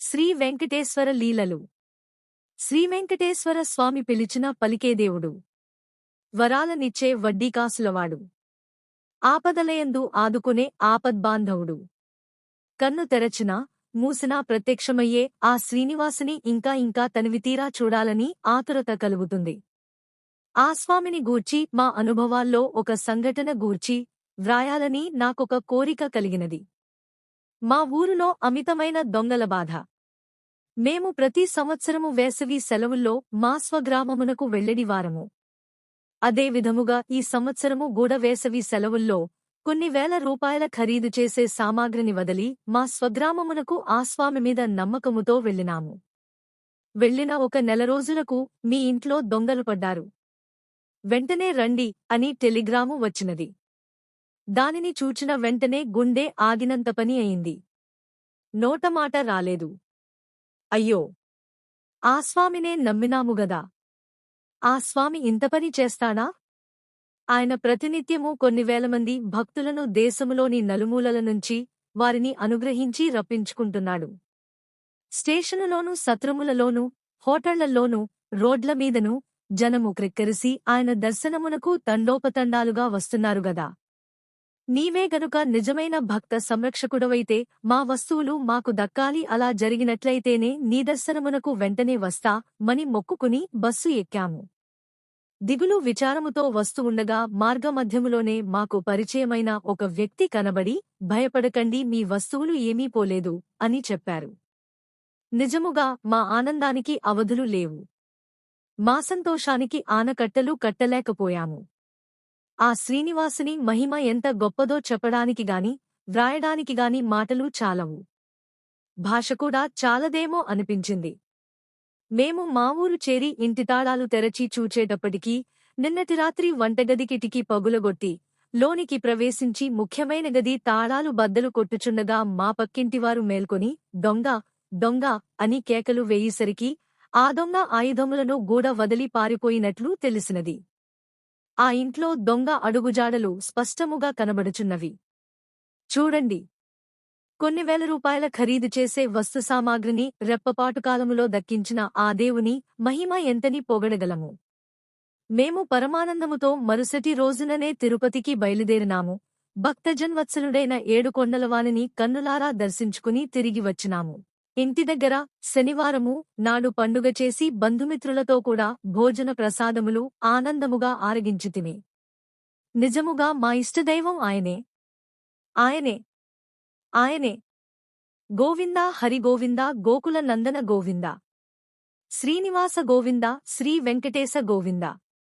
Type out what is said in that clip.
శ్రీ వెంకటేశ్వర లీలలు. శ్రీ వెంకటేశ్వర స్వామి పిలిచిన పలికేదేవుడు. వరాలనిచ్చే వడ్డీకాసులవాడు. ఆపదలయందు ఆదుకునే ఆపద్బాంధవుడు. కన్ను తెరచినా మూసినా ప్రత్యక్షమయ్యే ఆ శ్రీనివాసుని ఇంకా ఇంకా తనివితీరా చూడాలని ఆతురత కలుగుతుంది. ఆ స్వామిని గూర్చి మా అనుభవాల్లో ఒక సంఘటన గూర్చి వ్రాయాలని నాకొక కోరిక కలిగినది. మా ఊరులో అమితమైన దొంగల బాధ. మేము ప్రతి సంవత్సరము వేసవి సెలవుల్లో మా స్వగ్రామమునకు వెళ్ళడివారము అదే విధముగా ఈ సంవత్సరము గూడ వేసవి సెలవుల్లో కొన్ని వేల రూపాయల ఖరీదు చేసే సామాగ్రిని వదిలి మా స్వగ్రామమునకు ఆ స్వామి మీద నమ్మకముతో వెళ్ళినాము. వెళ్ళిన ఒక నెల రోజులకు మీ ఇంట్లో దొంగలు పడ్డారు. వెంటనే రండి అని టెలిగ్రాము వచ్చినది. దానిని చూచిన వెంటనే గుండె ఆగినంత పని అయింది. నోటమాట రాలేదు. అయ్యో! ఆ స్వామినే నమ్మినాముగదా ఆ స్వామి ఇంత పని చేస్తాడా? ఆయన ప్రతినిత్యము కొన్ని వేల మంది భక్తులను దేశములోని నలుమూలల నుంచి వారిని అనుగ్రహించి రప్పించుకుంటున్నాడు. స్టేషనులోనూ సత్రములలోనూ హోటళ్ళలోనూ రోడ్లమీదనూ జనము క్రిక్కరిసి ఆయన దర్శనమునకు తండోపతండాలుగా వస్తున్నారుగదా నీవే గనుక నిజమైన భక్త సంరక్షకుడవైతే మా వస్తువులు మాకు దక్కాలి అలా జరిగినట్లయితేనే నీ దర్శనమునకు వెంటనే వస్తా మని మొక్కుకుని బస్సు ఎక్కాము. దిగులు విచారముతో వస్తువుండగా మార్గమధ్యములోనే మాకు పరిచయమైన ఒక వ్యక్తి కనబడి భయపడకండి మీ వస్తువులు ఏమీ పోలేదు అని చెప్పారు. నిజముగా మా ఆనందానికి అవధులు లేవు. మా సంతోషానికి ఆనకట్టలు కట్టలేకపోయాము. ఆ శ్రీనివాసుని మహిమ ఎంత గొప్పదో చెప్పడానికి గాని వ్రాయడానికి గాని మాటలు చాలవు. భాష కూడా చాలదేమో అనిపించింది. మేము మా ఊరు చేరి ఇంటి తాళాలు తెరచి చూచేటప్పటికీ నిన్నటి రాత్రి వంటగది కిటికీ పగులగొట్టి లోనికి ప్రవేశించి ముఖ్యమైన గది తాళాలు బద్దలు కొట్టుచుండగా మా పక్కింటివారు మేల్కొని దొంగ దొంగ అని కేకలు వేయేసరికి ఆ దొంగ ఆయుధములను గూడ వదిలి పారిపోయినట్లు తెలిసినది. ఆ ఇంట్లో దొంగ అడుగుజాడలు స్పష్టముగా కనబడుచున్నవి. చూడండి. కొన్ని వేల రూపాయల ఖరీదు చేసే వస్తు సామాగ్రిని రెప్పపాటు కాలములో దక్కించిన ఆ దేవుని మహిమ ఎంతని పొగడగలము. మేము పరమానందముతో మరుసటి రోజుననే తిరుపతికి బయలుదేరినాము. భక్తజన్వత్సలుడైన ఏడుకొండలవానిని కన్నులారా దర్శించుకుని తిరిగి వచ్చినాము. ఇంటి దగ్గర శనివారము నాడు పండుగ చేసి బంధుమిత్రులతో కూడా భోజన ప్రసాదములు ఆనందముగా ఆరగించితిమి. నిజముగా మా ఇష్టదైవం ఆయనే. ఆయనే. ఆయనే. గోవింద హరిగోవింద గోకుల నందన గోవింద. శ్రీనివాస గోవింద శ్రీ వెంకటేశ గోవింద.